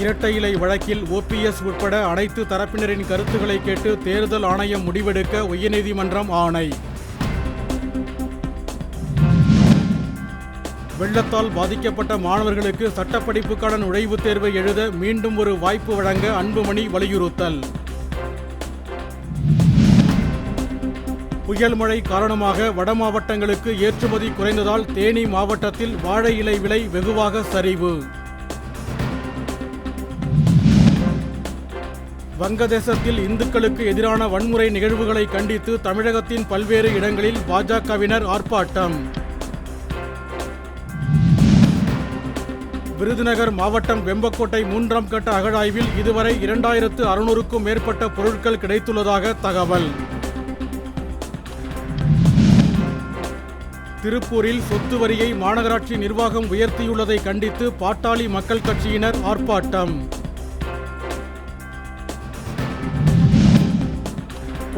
இரட்டை இலை வழக்கில் ஓபிஎஸ் உட்பட அனைத்து தரப்பினரின் கருத்துக்களை கேட்டு தேர்தல் ஆணையம் முடிவெடுக்க உயர்நீதிமன்றம் ஆணை. வெள்ளத்தால் பாதிக்கப்பட்ட மாணவர்களுக்கு சட்டப்படிப்புக்கான நுழைவுத் தேர்வை எழுத மீண்டும் ஒரு வாய்ப்பு வழங்க அன்புமணி வலியுறுத்தல். புயல் மழை காரணமாக வட மாவட்டங்களுக்கு ஏற்றுமதி குறைந்ததால் தேனி மாவட்டத்தில் வாழை இலை விலை வெகுவாக சரிவு. வங்கதேசத்தில் இந்துக்களுக்கு எதிரான வன்முறை நிகழ்வுகளை கண்டித்து தமிழகத்தின் பல்வேறு இடங்களில் பாஜகவினர் ஆர்ப்பாட்டம். விருதுநகர் மாவட்டம் வெம்பக்கோட்டை மூன்றாம் கட்ட அகழாய்வில் இதுவரை இரண்டாயிரத்து அறுநூறுக்கும் மேற்பட்ட பொருட்கள் கிடைத்துள்ளதாக தகவல். திருப்பூரில் சொத்து வரியை மாநகராட்சி நிர்வாகம் உயர்த்தியுள்ளதை கண்டித்து பாட்டாளி மக்கள் கட்சியினர் ஆர்ப்பாட்டம்.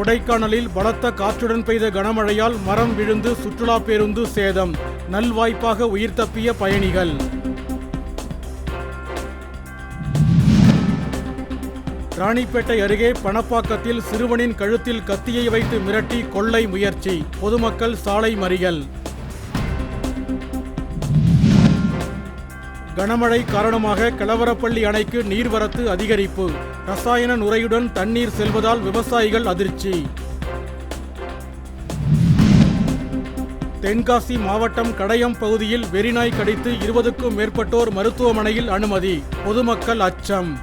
கொடைக்கானலில் பலத்த காற்றுடன் பெய்த கனமழையால் மரம் விழுந்து சுற்றுலா பேருந்து சேதம். நல்வாய்ப்பாக உயிர் தப்பிய பயணிகள். ராணிப்பேட்டை அருகே பணப்பாக்கத்தில் சிறுவனின் கழுத்தில் கத்தியை வைத்து மிரட்டி கொள்ளை முயற்சி. பொதுமக்கள் சாலை மறியல். கனமழை காரணமாக கலவரப்பள்ளி அணைக்கு நீர்வரத்து அதிகரிப்பு. ரசாயன நுரையுடன் தண்ணீர் செல்வதால் விவசாயிகள் அதிர்ச்சி. தென்காசி மாவட்டம் கடையம் பகுதியில் வெறிநாய் கடித்து இருபதுக்கும் மேற்பட்டோர் மருத்துவமனையில் அனுமதி. பொதுமக்கள் அச்சம்.